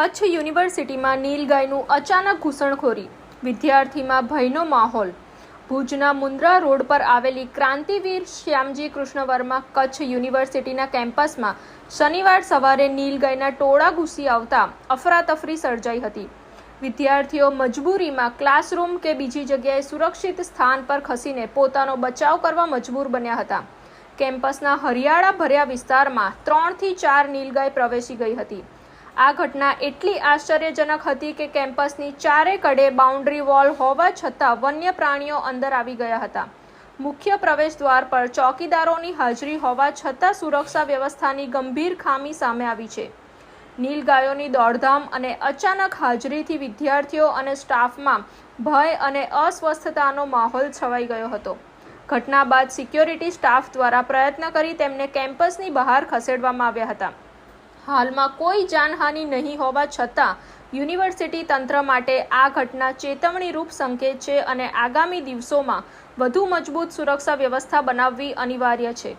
કચ્છ યુનિવર્સિટીમાં નીલગાયનું અચાનક ઘૂસણખોરી, વિદ્યાર્થીમાં ભયનો માહોલ. ભુજના મુન્દ્રા રોડ પર આવેલી ક્રાંતિવીર શ્યામજી કૃષ્ણ વર્મા કચ્છ યુનિવર્સિટીના કેમ્પસમાં શનિવાર સવારે નીલગાયના ટોળા ઘૂસી આવતા અફરાતફરી સર્જાઈ હતી. વિદ્યાર્થીઓ મજબૂરીમાં ક્લાસરૂમ કે બીજી જગ્યાએ સુરક્ષિત સ્થાન પર ખસીને પોતાનો બચાવ કરવા મજબૂર બન્યા હતા. કેમ્પસના હરિયાળા ભર્યા વિસ્તારમાં ત્રણથી ચાર નીલગાય પ્રવેશી ગઈ હતી. આ ઘટના એટલી આશ્ચર્યજનક હતી કે કેમ્પસની ચારે કડે બાઉન્ડ્રી વોલ હોવા છતાં વન્ય પ્રાણીઓ અંદર આવી ગયા હતા. મુખ્ય પ્રવેશ દ્વાર પર ચોકીદારોની હાજરી હોવા છતાં સુરક્ષા વ્યવસ્થાની ગંભીર ખામી સામે આવી છે. નીલગાયોની દોડધામ અને અચાનક હાજરીથી વિદ્યાર્થીઓ અને સ્ટાફમાં ભય અને અસ્વસ્થતાનો માહોલ છવાઈ ગયો હતો. ઘટના બાદ સિક્યોરિટી સ્ટાફ દ્વારા પ્રયત્ન કરી તેમને કેમ્પસની બહાર ખસેડવામાં આવ્યા હતા. હાલમાં કોઈ જાનહાનિ નહીં હોવા છતાં યુનિવર્સિટી તંત્ર માટે આ ઘટના ચેતવણીરૂપ સંકેત છે અને આગામી દિવસોમાં વધુ મજબૂત સુરક્ષા વ્યવસ્થા બનાવવી અનિવાર્ય છે.